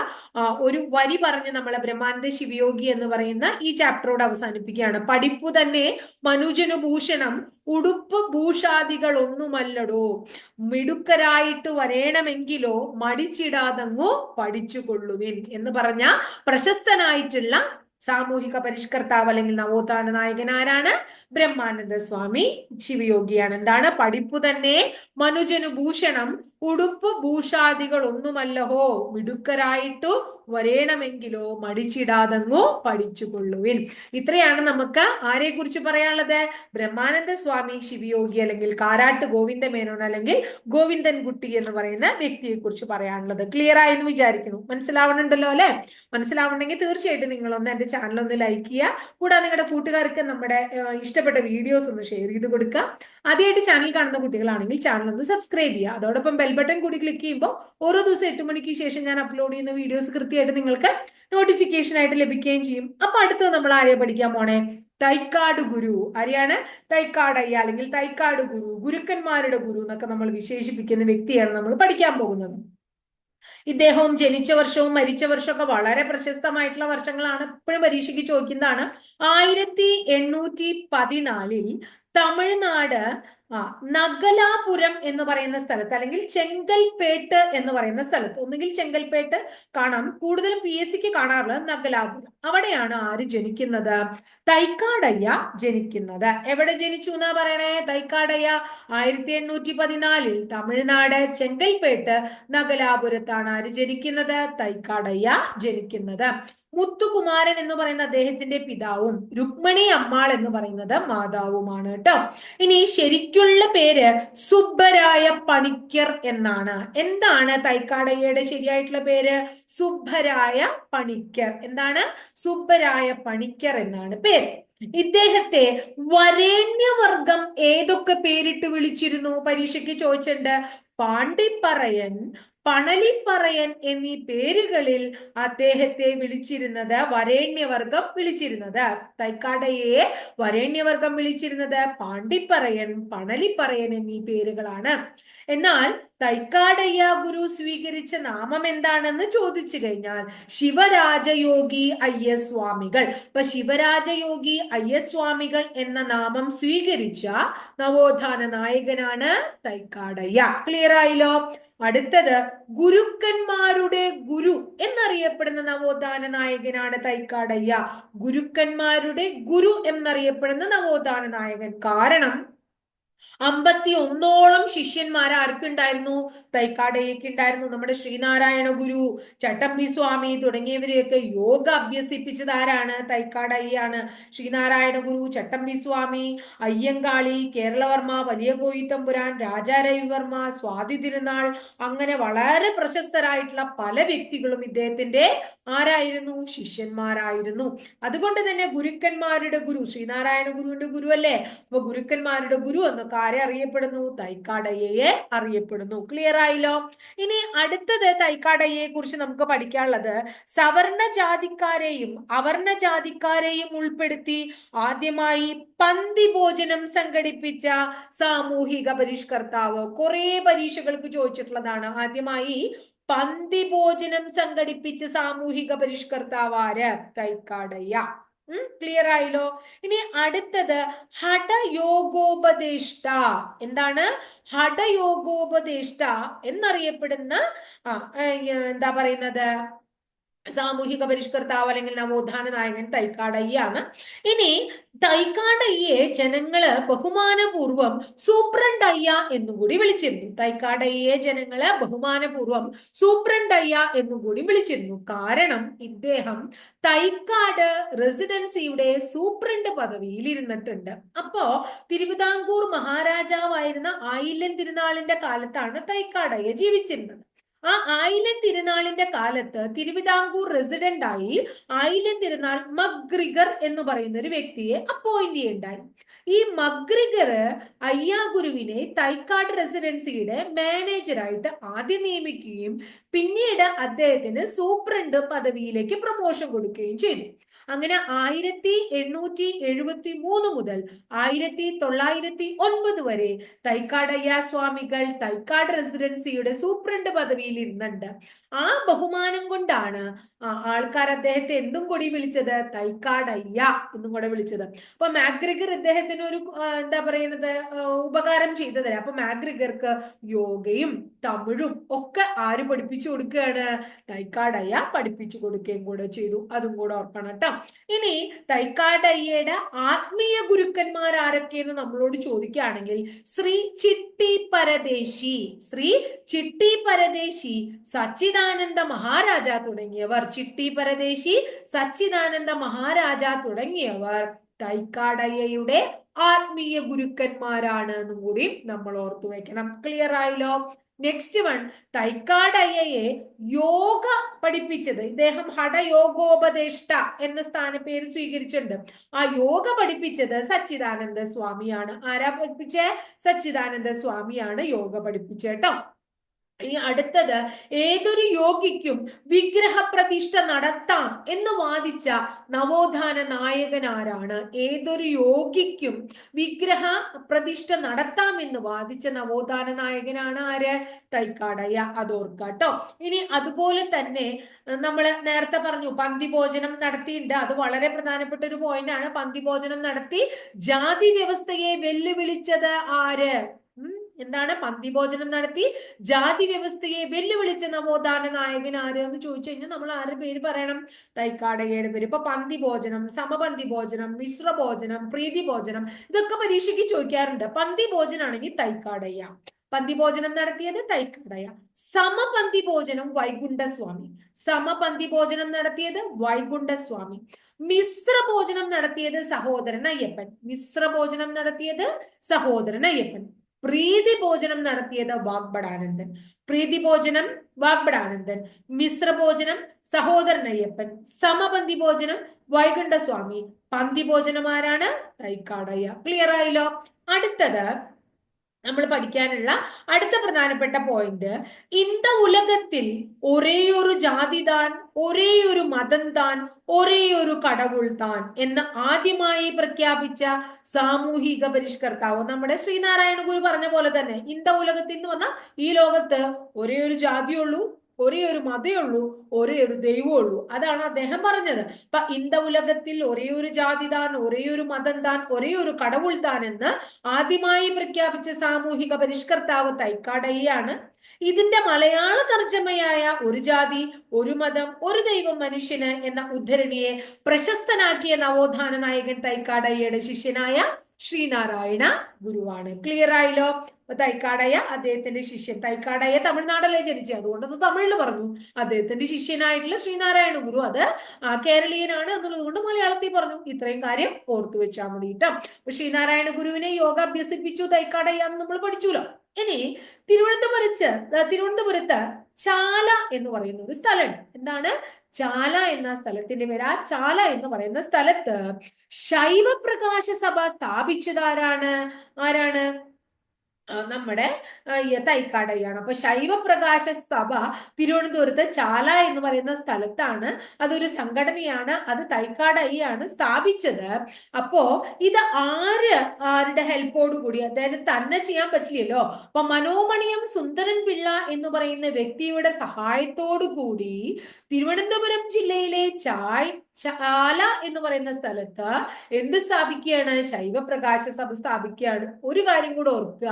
ഒരു വരി പറഞ്ഞ് നമ്മൾ ബ്രഹ്മാനന്ദ ശിവയോഗി എന്ന് പറയുന്ന ഈ ചാപ്റ്ററോട് അവസാനിപ്പിക്കുകയാണ്. പഠിപ്പു തന്നെ മനുജനു ഭൂഷണം ഉടുപ്പ് ഭൂഷാദികൾ ഒന്നുമല്ലടോ മിടുക്കരായിട്ട് വരേണമെങ്കിലോ മടിച്ചിടാതങ്ങോ പഠിച്ചുകൊള്ളുവിൻ എന്ന് പറഞ്ഞ പ്രശസ്തനായിട്ടുള്ള സാമൂഹിക പരിഷ്കർത്താവ് അല്ലെങ്കിൽ നവോത്ഥാന നായകൻ ആരാണ്? ബ്രഹ്മാനന്ദ സ്വാമി. ശിവയോഗിയാണ് എന്താണ് പഠിപ്പ് തന്നെ മനുജനു ഭൂഷണം ഉടുപ്പ് ഭൂഷാദികൾ ഒന്നുമല്ലഹോ മിടുക്കരായിട്ടു വരേണമെങ്കിലോ മടിച്ചിടാതങ്ങോ പഠിച്ചുകൊള്ളുവിൻ. ഇത്രയാണ് നമുക്ക് ആരെ കുറിച്ച് പറയാനുള്ളത്? ബ്രഹ്മാനന്ദ സ്വാമി ശിവയോഗി അല്ലെങ്കിൽ കാരാട്ട് ഗോവിന്ദ മേനോൻ അല്ലെങ്കിൽ ഗോവിന്ദൻ കുട്ടി എന്ന് പറയുന്ന വ്യക്തിയെ കുറിച്ച് പറയാനുള്ളത്. ക്ലിയർ ആയെന്ന് വിചാരിക്കുന്നു. മനസ്സിലാവണുണ്ടല്ലോ അല്ലെ? മനസ്സിലാവണമെങ്കിൽ തീർച്ചയായിട്ടും നിങ്ങൾ ഒന്ന് എന്റെ ചാനൽ ഒന്ന് ലൈക്ക് ചെയ്യുക. കൂടാതെ നിങ്ങളുടെ കൂട്ടുകാർക്ക് നമ്മുടെ ഇഷ്ടപ്പെട്ട വീഡിയോസ് ഒന്ന് ഷെയർ ചെയ്ത് കൊടുക്കുക. ആദ്യമായിട്ട് ചാനൽ കാണുന്ന കുട്ടികളാണെങ്കിൽ ചാനൽ ഒന്ന് സബ്സ്ക്രൈബ് ചെയ്യുക. അതോടൊപ്പം ബെൽ ബട്ടൺ കൂടി ക്ലിക്ക് ചെയ്യുമ്പോൾ ഓരോ ദിവസം എട്ട് മണിക്ക് ശേഷം ഞാൻ അപ്ലോഡ് ചെയ്യുന്ന വീഡിയോസ് കൃത്യമായിട്ട് നിങ്ങൾക്ക് നോട്ടിഫിക്കേഷൻ ആയിട്ട് ലഭിക്കുകയും ചെയ്യും. അപ്പൊ അടുത്തത് നമ്മൾ ആരെയെ പഠിക്കാൻ പോണേ? തൈക്കാട് ഗുരു. ആരെയാണ്? തൈക്കാട് അയ്യ അല്ലെങ്കിൽ തൈക്കാട് ഗുരു. ഗുരുക്കന്മാരുടെ ഗുരു എന്നൊക്കെ നമ്മൾ വിശേഷിപ്പിക്കുന്ന വ്യക്തിയാണ് നമ്മൾ പഠിക്കാൻ പോകുന്നത്. ഇദ്ദേഹവും ജനിച്ച വർഷവും മരിച്ച വർഷമൊക്കെ വളരെ പ്രശസ്തമായിട്ടുള്ള വർഷങ്ങളാണ്. എപ്പോഴും പരീക്ഷയ്ക്ക് ചോദിക്കുന്നതാണ്. ആയിരത്തി എണ്ണൂറ്റി പതിനാലിൽ തമിഴ്നാട് ആ നഗലാപുരം എന്ന് പറയുന്ന സ്ഥലത്ത് അല്ലെങ്കിൽ ചെങ്കൽപേട്ട് എന്ന് പറയുന്ന സ്ഥലത്ത് ഒന്നുകിൽ ചെങ്കൽപേട്ട് കാണാം. കൂടുതലും പി എസ് സിക്ക് കാണാറുള്ളത് നഗലാപുരം. അവിടെയാണ് ആര് ജനിക്കുന്നത്? തൈക്കാടയ്യ ജനിക്കുന്നത്. എവിടെ ജനിച്ചു എന്നാ പറയണേ? തൈക്കാടയ്യ ആയിരത്തി എണ്ണൂറ്റി പതിനാലിൽ തമിഴ്നാട്. ചെങ്കൽപേട്ട് നഗലാപുരത്താണ് ആര് ജനിക്കുന്നത്? തൈക്കാടയ്യ ജനിക്കുന്നത്. മുത്തുകുമാരൻ എന്ന് പറയുന്ന അദ്ദേഹത്തിന്റെ പിതാവും രുക്മിണി അമ്മാൾ എന്ന് പറയുന്നത് മാതാവുമാണ് കേട്ടോ. ഇനി ശരിക്കുള്ള പേര് സുബ്ബരായ പണിക്കർ എന്നാണ്. എന്താണ് തൈക്കാടയ്യയുടെ ശരിയായിട്ടുള്ള പേര്? സുബ്ബരായ പണിക്കർ. എന്താണ്? സുബ്ബരായ പണിക്കർ എന്നാണ് പേര്. ഇദ്ദേഹത്തെ വരേണ്യവർഗം ഏതൊക്കെ പേരിട്ട് വിളിച്ചിരുന്നു? പരീക്ഷയ്ക്ക് ചോദിച്ചിട്ടുണ്ട്. പാണ്ടിപ്പറയൻ പണലിപ്പറയൻ എന്നീ പേരുകളിൽ അദ്ദേഹത്തെ വിളിച്ചിരുന്നത് വരേണ്യവർഗം വിളിച്ചിരുന്നത്. തൈക്കാടയെ വരേണ്യവർഗം വിളിച്ചിരുന്നത് പാണ്ടിപ്പറയൻ പണലിപ്പറയൻ എന്നീ പേരുകളാണ്. എന്നാൽ തൈക്കാടയ്യ ഗുരു സ്വീകരിച്ച നാമം എന്താണെന്ന് ചോദിച്ചു കഴിഞ്ഞാൽ ശിവരാജയോഗി അയ്യസ്വാമികൾ. ഇപ്പൊ ശിവരാജയോഗി അയ്യ സ്വാമികൾ എന്ന നാമം സ്വീകരിച്ച നവോത്ഥാന നായകനാണ് തൈക്കാടയ്യ. ക്ലിയർ ആയില്ലോ? അടുത്തത് ഗുരുക്കന്മാരുടെ ഗുരു എന്നറിയപ്പെടുന്ന നവോത്ഥാന നായകനാണ് തൈക്കാടയ്യ. ഗുരുക്കന്മാരുടെ ഗുരു എന്നറിയപ്പെടുന്ന നവോത്ഥാന നായകൻ. കാരണം അമ്പത്തി ഒന്നോളം ശിഷ്യന്മാർ ആർക്കുണ്ടായിരുന്നു? തൈക്കാടയ്ക്ക് ഉണ്ടായിരുന്നു. നമ്മുടെ ശ്രീനാരായണ ഗുരു ചട്ടമ്പി സ്വാമി തുടങ്ങിയവരെയൊക്കെ യോഗ അഭ്യസിപ്പിച്ചത് ആരാണ്? തൈക്കാടയ്യാണ് ശ്രീനാരായണ ഗുരു ചട്ടമ്പി സ്വാമി അയ്യങ്കാളി കേരളവർമ്മ വലിയ കോയിത്തമ്പുരാൻ രാജാ രവിവർമ്മ സ്വാതി തിരുനാൾ അങ്ങനെ വളരെ പ്രശസ്തരായിട്ടുള്ള പല വ്യക്തികളും ഇദ്ദേഹത്തിന്റെ ആരായിരുന്നു? ശിഷ്യന്മാരായിരുന്നു. അതുകൊണ്ട് തന്നെ ഗുരുക്കന്മാരുടെ ഗുരു ശ്രീനാരായണ ഗുരുവിന്റെ ഗുരു അല്ലേ അപ്പൊ ഗുരുക്കന്മാരുടെ ഗുരു എന്നൊക്കെ ആരെ അറിയപ്പെടുന്നു. തൈക്കാടയ്യയെ അറിയപ്പെടുന്നു. ക്ലിയർ ആയില്ലോ? ഇനി അടുത്തത് തൈക്കാടയ്യയെ കുറിച്ച് നമുക്ക് പഠിക്കാനുള്ളത് സവർണ ജാതിക്കാരെയും അവർണ ജാതിക്കാരെയും ഉൾപ്പെടുത്തി ആദ്യമായി പന്തി ഭോജനം സംഘടിപ്പിച്ച സാമൂഹിക പരിഷ്കർത്താവ്. കുറെ പരീക്ഷകൾക്ക് ചോദിച്ചിട്ടുള്ളതാണ്. ആദ്യമായി പന്തി ഭോജനം സംഘടിപ്പിച്ച സാമൂഹിക പരിഷ്കർത്താവ് ആര്? തൈക്കാടയ്യ. ക്ലിയർ ആയില്ലോ. ഇനി അടുത്തത് ഹഠയോഗോപദേഷ്ട. എന്താണ്? ഹഠയോഗോപദേഷ്ട എന്നറിയപ്പെടുന്ന എന്താ പറയുന്നത്? സാമൂഹിക പരിഷ്കർത്താവ് അല്ലെങ്കിൽ നവോത്ഥാന നായകൻ തൈക്കാടയ്യാണ്. ഇനി തൈക്കാടയ്യെ ജനങ്ങൾ ബഹുമാനപൂർവം സൂപ്രണ്ടയ്യ എന്നുകൂടി വിളിച്ചിരുന്നു. തൈക്കാടയ്യെ ജനങ്ങൾ ബഹുമാനപൂർവം സൂപ്രണ്ടയ്യ എന്നുകൂടി വിളിച്ചിരുന്നു. കാരണം ഇദ്ദേഹം തൈക്കാട് റെസിഡൻസിയുടെ സൂപ്രണ്ട് പദവിയിൽ ഇരുന്നിട്ടുണ്ട് അപ്പോ തിരുവിതാംകൂർ മഹാരാജാവായിരുന്ന ആയില്യൻ തിരുനാളിന്റെ കാലത്താണ് തൈക്കാടയ്യ ജീവിച്ചിരുന്നത്. ആ ആയില്യൻ തിരുനാളിന്റെ കാലത്ത് തിരുവിതാംകൂർ റെസിഡന്റ് ആയി ആയില്യൻ തിരുനാൾ മഗ്രിഗർ എന്ന് പറയുന്ന ഒരു വ്യക്തിയെ അപ്പോയിന്റ് ചെയ്യണ്ടായി. ഈ മഗ്രിഗർ അയ്യാഗുരുവിനെ തൈക്കാട് റെസിഡൻസിയുടെ മാനേജറായിട്ട് ആദ്യം നിയമിക്കുകയും പിന്നീട് അദ്ദേഹത്തിന് സൂപ്രണ്ട് പദവിയിലേക്ക് പ്രൊമോഷൻ കൊടുക്കുകയും ചെയ്തു. അങ്ങനെ ആയിരത്തി എണ്ണൂറ്റി എഴുപത്തി മൂന്ന് മുതൽ ആയിരത്തി തൊള്ളായിരത്തി ഒൻപത് വരെ തൈക്കാടയ്യ സ്വാമികൾ തൈക്കാട് റെസിഡൻസിയുടെ സൂപ്രണ്ട് പദവിയിൽ ഇരുന്നുണ്ട്. ആ ബഹുമാനം കൊണ്ടാണ് ആൾക്കാർ അദ്ദേഹത്തെ എന്തും കൂടി വിളിച്ചത്? തൈക്കാടയ്യ എന്നും കൂടെ വിളിച്ചത്. അപ്പൊ മാഗ്രിഗർ ഇദ്ദേഹത്തിന് ഒരു എന്താ പറയുന്നത്? ഉപകാരം ചെയ്തതല്ല അപ്പൊ മാഗ്രിഗർക്ക് യോഗയും തമിഴും ഒക്കെ ആര് പഠിപ്പിച്ചു കൊടുക്കുകയാണ്? തൈക്കാടയ്യ പഠിപ്പിച്ചു കൊടുക്കുകയും കൂടെ ചെയ്തു. അതും കൂടെ ഓർക്കണം കേട്ടോ. ഇനി തൈക്കാടയ്യയുടെ ആത്മീയ ഗുരുക്കന്മാർ ആരൊക്കെയെന്ന് നമ്മളോട് ചോദിക്കുകയാണെങ്കിൽ ശ്രീ ചിട്ടി പരദേശി ശ്രീ ചിട്ടി പരദേശി സച്ചിദാനന്ദ മഹാരാജ തുടങ്ങിയവർ ചിട്ടി പരദേശി സച്ചിദാനന്ദ മഹാരാജ തുടങ്ങിയവർ തൈക്കാടയ്യയുടെ ആത്മീയ ഗുരുക്കന്മാരാണ് എന്നും കൂടി നമ്മൾ ഓർത്തു വെക്കണം. ക്ലിയർ ആയില്ലോ? നെക്സ്റ്റ് വൺ തൈക്കാടയ്യയെ യോഗ പഠിപ്പിച്ചത്. ഇദ്ദേഹം ഹഠയോഗോപദേഷ്ട എന്ന സ്ഥാനപ്പേര് സ്വീകരിച്ചിട്ടുണ്ട്. ആ യോഗ പഠിപ്പിച്ചത് സച്ചിദാനന്ദ സ്വാമിയാണ്. ആരാ പഠിപ്പിച്ചേ? സച്ചിദാനന്ദ സ്വാമിയാണ് യോഗ പഠിപ്പിച്ചേട്ടോ ഇനി അടുത്തത് ഏതൊരു യോഗിക്കും വിഗ്രഹ പ്രതിഷ്ഠ നടത്താം എന്ന് വാദിച്ച നവോത്ഥാന നായകൻ ആരാണ്? ഏതൊരു യോഗിക്കും വിഗ്രഹ പ്രതിഷ്ഠ നടത്താം എന്ന് വാദിച്ച നവോത്ഥാന നായകനാണ് ആര്? തൈക്കാടയ്യ. അതോർക്കാട്ടോ ഇനി അതുപോലെ തന്നെ നമ്മൾ നേരത്തെ പറഞ്ഞു പന്തിഭോജനം നടത്തിയിട്ടുണ്ട്. അത് വളരെ പ്രധാനപ്പെട്ട ഒരു പോയിന്റ് ആണ്. പന്തി ഭോജനം നടത്തി ജാതി വ്യവസ്ഥയെ വെല്ലുവിളിച്ചത് ആര്? എന്താണ്? പന്തിഭോജനം നടത്തി. ജാതി വ്യവസ്ഥയെ വെല്ലുവിളിച്ച നവോത്ഥാന നായകൻ ആരെന്ന് ചോദിച്ചു കഴിഞ്ഞാൽ നമ്മൾ ആരുടെ പേര് പറയണം? തൈക്കാടകയുടെ പേര്. ഇപ്പൊ പന്തി ഭോജനം സമപന്തി ഭോജനം മിശ്ര ഭോജനം പ്രീതി ഭോജനം ഇതൊക്കെ പരീക്ഷയ്ക്ക് ചോദിക്കാറുണ്ട്. പന്തി ഭോജനാണെങ്കിൽ തൈക്കാടയ്യ പന്തി ഭോജനം നടത്തിയത് തൈക്കാടയ സമപന്തി ഭോജനം വൈകുണ്ഠസ്വാമി. സമപന്തി ഭോജനം നടത്തിയത് വൈകുണ്ഠസ്വാമി. മിശ്ര ഭോജനം നടത്തിയത് സഹോദരൻ അയ്യപ്പൻ. മിശ്ര ഭോജനം നടത്തിയത് സഹോദരൻ അയ്യപ്പൻ. പ്രീതി ഭോജനം നടത്തിയത് വാഗ്ബടാനന്ദൻ പ്രീതി ഭോജനം വാഗ്ബടാനന്ദൻ മിശ്ര ഭോജനം സഹോദരൻ അയ്യപ്പൻ. സമപന്തി ഭോജനം വൈകുണ്ഠസ്വാമി. പന്തി ഭോജനം ആരാണ്? തൈക്കാടയ്യ. ക്ലിയർ ആയില്ലോ? അടുത്തത് നമ്മൾ പഠിക്കാനുള്ള അടുത്ത പ്രധാനപ്പെട്ട പോയിന്റ് ഇന്ത ഉലകത്തിൽ ഒരേ ഒരു ജാതി താൻ ഒരേ ഒരു മതം താൻ ഒരേ ഒരു കടവുൾ താൻ എന്ന് ആദ്യമായി പ്രഖ്യാപിച്ച സാമൂഹിക പരിഷ്കർത്താവ് നമ്മുടെ ശ്രീനാരായണ ഗുരു പറഞ്ഞ പോലെ തന്നെ ഇന്ത ഉലകത്തിൽ എന്ന് പറഞ്ഞാൽ ഈ ലോകത്ത് ഒരേ ഒരു ജാതിയുള്ളൂ ഒരേ ഒരു മതേ ഉള്ളൂ ഒരേ ഒരു ദൈവമുള്ളൂ അതാണ് അദ്ദേഹം പറഞ്ഞത്. അപ്പൊ ഇന്ത ഉലകത്തിൽ ഒരേ ഒരു ജാതി താൻ ഒരേ ഒരു മതം താൻ ഒരേ ഒരു കടവുൾ താൻ എന്ന് ആദ്യമായി പ്രഖ്യാപിച്ച സാമൂഹിക പരിഷ്കർത്താവ് തൈക്കാടയ്യാണ് ഇതിന്റെ മലയാള തർജമയായ ഒരു ജാതി ഒരു മതം ഒരു ദൈവം മനുഷ്യന് എന്ന ഉദ്ധരണിയെ പ്രശസ്തനാക്കിയ നവോത്ഥാന നായകൻ തൈക്കാടയ്യയുടെ ശിഷ്യനായ ശ്രീനാരായണ ഗുരുവാണ്. ക്ലിയർ ആയല്ലോ? തൈക്കാടയ അദ്ദേഹത്തിന്റെ ശിഷ്യൻ. തൈക്കാടയ തമിഴ്നാടല്ലേ ജനിച്ചത് അതുകൊണ്ടത് തമിഴിൽ പറഞ്ഞു. അദ്ദേഹത്തിന്റെ ശിഷ്യനായിട്ടുള്ള ശ്രീനാരായണ ഗുരു അത് കേരളീയനാണ് എന്നുള്ളത് കൊണ്ട് മലയാളത്തിൽ പറഞ്ഞു. ഇത്രയും കാര്യം ഓർത്തു വെച്ചാൽ മതി കേട്ടോ അപ്പൊ ശ്രീനാരായണ ഗുരുവിനെ യോഗ അഭ്യസിപ്പിച്ചു തൈക്കാടയ എന്ന് നമ്മൾ പഠിച്ചുല്ലോ ഇനി തിരുവനന്തപുരത്ത് തിരുവനന്തപുരത്ത് ചാല എന്ന് പറയുന്ന ഒരു സ്ഥലമുണ്ട്. എന്താണ്? ചാല എന്ന സ്ഥലത്തിന്റെ പേര്. ആ ചാല എന്ന് പറയുന്ന സ്ഥലത്ത് ശൈവപ്രകാശ സഭ സ്ഥാപിച്ചതാരാണ് ആരാണ്? നമ്മുടെ തൈക്കാടയാണ്. അപ്പൊ ശൈവപ്രകാശ സഭ തിരുവനന്തപുരത്ത് ചാല എന്ന് പറയുന്ന സ്ഥലത്താണ് അതൊരു സംഘടനയാണ് അത് തൈക്കാടയാണ് സ്ഥാപിച്ചത്. അപ്പോ ഇത് ആര് ആരുടെ ഹെൽപ്പോട് കൂടി അദ്ദേഹം തന്നെ ചെയ്യാൻ പറ്റില്ലല്ലോ. അപ്പൊ മനോമണിയം സുന്ദരൻ പിള്ള എന്ന് പറയുന്ന വ്യക്തിയുടെ സഹായത്തോടു കൂടി തിരുവനന്തപുരം ജില്ലയിലെ ചായ് ചാല എന്ന് പറയുന്ന സ്ഥലത്ത് എന്ത് സ്ഥാപിക്കുകയാണ്? ശൈവപ്രകാശ സഭ സ്ഥാപിക്കുകയാണ്. ഒരു കാര്യം കൂടെ ഓർക്കുക.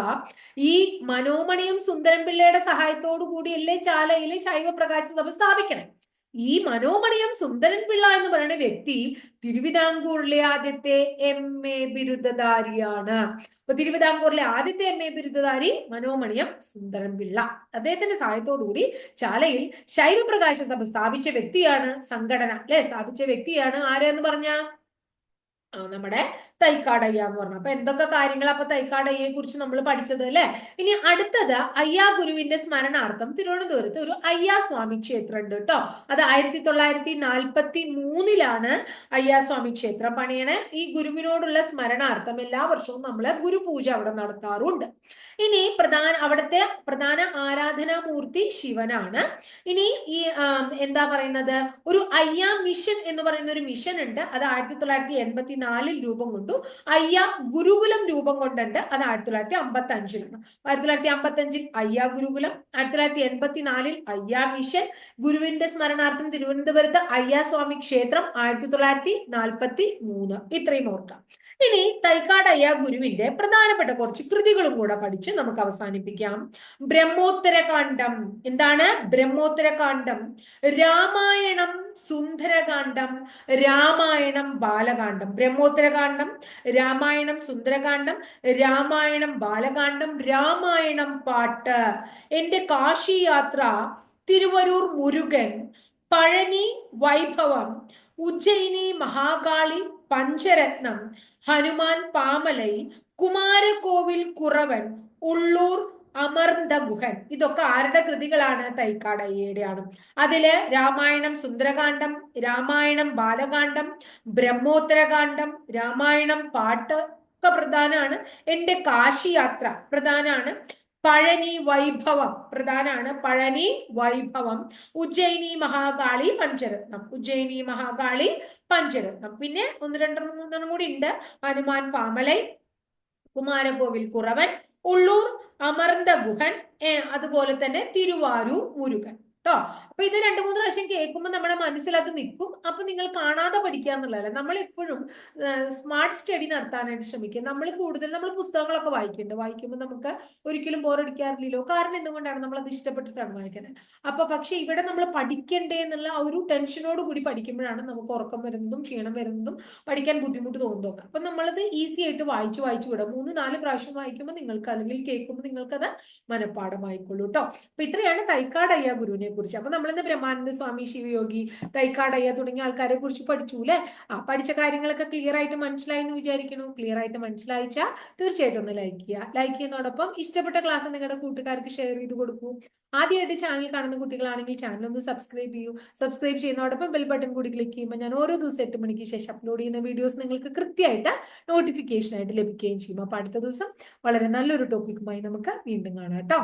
ഈ മനോമണിയും സുന്ദരൻ പിള്ളയുടെ സഹായത്തോടു കൂടിയല്ലേ ചാലയിലെ ശൈവപ്രകാശ സഭ സ്ഥാപിക്കണേ? ഈ മനോമണിയം സുന്ദരൻ പിള്ള എന്ന് പറയുന്ന വ്യക്തി തിരുവിതാംകൂറിലെ ആദ്യത്തെ എം എ ബിരുദധാരിയാണ്. അപ്പൊ തിരുവിതാംകൂറിലെ ആദ്യത്തെ എം എ ബിരുദധാരി മനോമണിയം സുന്ദരൻ പിള്ള. അദ്ദേഹത്തിന്റെ സഹായത്തോടുകൂടി ചാലയിൽ ശൈവപ്രകാശ സഭ സ്ഥാപിച്ച വ്യക്തിയാണ് സംഘടന. അല്ലെ? സ്ഥാപിച്ച വ്യക്തിയാണ് ആരെന്ന് പറഞ്ഞ? നമ്മുടെ തൈക്കാടയ്യ എന്ന് പറഞ്ഞു. അപ്പൊ എന്തൊക്കെ കാര്യങ്ങൾ അപ്പൊ തൈക്കാടയ്യയെ കുറിച്ച് നമ്മൾ പഠിച്ചത് അല്ലെ? ഇനി അടുത്തത് അയ്യാ ഗുരുവിന്റെ സ്മരണാർത്ഥം തിരുവനന്തപുരത്ത് ഒരു അയ്യാ സ്വാമി ക്ഷേത്രം ഉണ്ട് കേട്ടോ അത് ആയിരത്തി തൊള്ളായിരത്തി നാൽപ്പത്തി മൂന്നിലാണ് അയ്യാ സ്വാമി ക്ഷേത്രം പണിയണേ. ഈ ഗുരുവിനോടുള്ള സ്മരണാർത്ഥം എല്ലാ വർഷവും നമ്മൾ ഗുരുപൂജ അവിടെ നടത്താറുണ്ട്. ഇനി പ്രധാന അവിടുത്തെ പ്രധാന ആരാധനാമൂർത്തി ശിവനാണ്. ഇനി ഈ എന്താ പറയുന്നത്? ഒരു അയ്യാ മിഷൻ എന്ന് പറയുന്ന ഒരു മിഷൻ ഉണ്ട് അത് ആയിരത്തി തൊള്ളായിരത്തി എൺപത്തി നാലിൽ രൂപം കൊണ്ടു. അയ്യ ഗുരുകുലം രൂപം കൊണ്ടുണ്ട്. അത് ആയിരത്തി തൊള്ളായിരത്തി അമ്പത്തി അഞ്ചിലാണ് ആയിരത്തി തൊള്ളായിരത്തി അമ്പത്തി അഞ്ചിൽ അയ്യ ഗുരുകുലം ആയിരത്തി തൊള്ളായിരത്തി എൺപത്തി നാലിൽ അയ്യ മിഷൻ ഗുരുവിന്റെ സ്മരണാർത്ഥം തിരുവനന്തപുരത്ത് അയ്യ സ്വാമി ക്ഷേത്രം ആയിരത്തി തൊള്ളായിരത്തി നാൽപ്പത്തി മൂന്ന്. ഇത്രയും ഓർക്കാം. ഇനി തൈക്കാടയ്യ ഗുരുവിന്റെ പ്രധാനപ്പെട്ട കുറച്ച് കൃതികളും കൂടെ പഠിച്ച് നമുക്ക് അവസാനിപ്പിക്കാം. ബ്രഹ്മോത്തരകാന്ഡം. എന്താണ്? ബ്രഹ്മോത്തരകാന്ഡം. രാമായണം സുന്ദരകാന്ഡം രാമായണം ബാലകാന്ഡം. ബ്രഹ്മോത്തരകാന്ഡം രാമായണം സുന്ദരകാന്ഡം രാമായണം ബാലകാന്ഡം രാമായണം പാട്ട്. എന്റെ കാശി യാത്ര തിരുവരൂർ മുരുകൻ പഴനി വൈഭവം ഉജ്ജയിനി മഹാകാളി പഞ്ചരത്നം ഹനുമാൻ പാമലൈ കുമാരകോവിൽ കുറവൻ ഉള്ളൂർ അമർന്ത ഗുഹൻ ഇതൊക്കെ ആരുടെ കൃതികളാണ് തൈക്കാടയ്യയുടെയാണ്. അതിൽ രാമായണം സുന്ദരകാന്ഡം രാമായണം ബാലകാന്ഡം ബ്രഹ്മോത്തരകാന്ഡം രാമായണം പാട്ട് ഒക്കെ പ്രധാനമാണ് എന്റെ കാശി യാത്ര പ്രധാനമാണ് പഴനി വൈഭവം പ്രധാനാണ്. പഴനി വൈഭവം. ഉജ്ജയിനി മഹാകാളി പഞ്ചരത്നം. ഉജ്ജയിനി മഹാകാളി പഞ്ചരത്നം. പിന്നെ ഒന്ന് രണ്ടെണ്ണം മൂന്നെണ്ണം കൂടി ഉണ്ട്. ഹനുമാൻ പാമലൈ കുമാരകോവിൽ കുറവൻ ഉള്ളൂർ അമർന്ത ഗുഹൻ അതുപോലെ തന്നെ തിരുവാരൂർ മുരുകൻ. കേട്ടോ അപ്പൊ ഇത് രണ്ടു മൂന്ന് പ്രാവശ്യം കേൾക്കുമ്പോൾ നമ്മുടെ മനസ്സിൽ അത് നിൽക്കും. അപ്പൊ നിങ്ങൾ കാണാതെ പഠിക്കുക എന്നുള്ളതല്ല. നമ്മൾ എപ്പോഴും സ്മാർട്ട് സ്റ്റഡി നടത്താനായിട്ട് ശ്രമിക്കുക. നമ്മൾ കൂടുതൽ നമ്മൾ പുസ്തകങ്ങളൊക്കെ വായിക്കുന്നുണ്ട്. വായിക്കുമ്പോൾ നമുക്ക് ഒരിക്കലും ബോറടിക്കാറില്ലല്ലോ കാരണം എന്തുകൊണ്ടാണ്? നമ്മൾ അത് ഇഷ്ടപ്പെട്ടിട്ടാണ് വായിക്കുന്നത്. അപ്പൊ പക്ഷെ ഇവിടെ നമ്മൾ പഠിക്കണ്ടേ എന്നുള്ള ആ ഒരു ടെൻഷനോട് കൂടി പഠിക്കുമ്പോഴാണ് നമുക്ക് ഉറക്കം വരുന്നതും ക്ഷീണം വരുന്നതും പഠിക്കാൻ ബുദ്ധിമുട്ട് തോന്നുന്നതൊക്കെ അപ്പൊ നമ്മളത് ഈസി ആയിട്ട് വായിച്ചു വായിച്ചു വിടാം. മൂന്ന് നാല് പ്രാവശ്യം വായിക്കുമ്പോൾ നിങ്ങൾക്ക് അല്ലെങ്കിൽ കേൾക്കുമ്പോൾ നിങ്ങൾക്കത് മനഃപ്പാടമായിക്കൊള്ളൂ കേട്ടോ അപ്പൊ ഇത്രയാണ് തൈക്കാട് തൈക്കാടയ്യ ഗുരുവിനെ കുറിച്ച്. അപ്പൊ നമ്മളിന്ന് ബ്രഹ്മാനന്ദ സ്വാമി ശിവയോഗി തൈക്കാടയ്യ തുടങ്ങിയ ആൾക്കാരെ കുറിച്ച് പഠിച്ചു അല്ലെ ആ പഠിച്ച കാര്യങ്ങളൊക്കെ ക്ലിയർ ആയിട്ട് മനസ്സിലായി എന്ന് വിചാരിക്കണു. ക്ലിയർ ആയിട്ട് മനസ്സിലായിച്ചാൽ തീർച്ചയായിട്ടും ഒന്ന് ലൈക്ക് ചെയ്യുക ലൈക്ക് ചെയ്യുന്നതോടൊപ്പം ഇഷ്ടപ്പെട്ട ക്ലാസ് നിങ്ങളുടെ കൂട്ടുകാർക്ക് ഷെയർ ചെയ്ത് കൊടുക്കൂ. ആദ്യമായിട്ട് ചാനൽ കാണുന്ന കുട്ടികളാണെങ്കിൽ ചാനൽ ഒന്ന് സബ്സ്ക്രൈബ് ചെയ്യൂ. സബ്സ്ക്രൈബ് ചെയ്യുന്നതോടൊപ്പം ബെൽ ബട്ടൺ കൂടി ക്ലിക്ക് ചെയ്യുമ്പോൾ ഞാൻ ഓരോ ദിവസം എട്ട് മണിക്ക് ശേഷം അപ്ലോഡ് ചെയ്യുന്ന വീഡിയോസ് നിങ്ങൾക്ക് കൃത്യമായിട്ട് നോട്ടിഫിക്കേഷൻ ആയിട്ട് ലഭിക്കുകയും ചെയ്യും. അപ്പൊ അടുത്ത ദിവസം വളരെ നല്ലൊരു ടോപ്പിക്കുമായി നമുക്ക് വീണ്ടും കാണാം കേട്ടോ.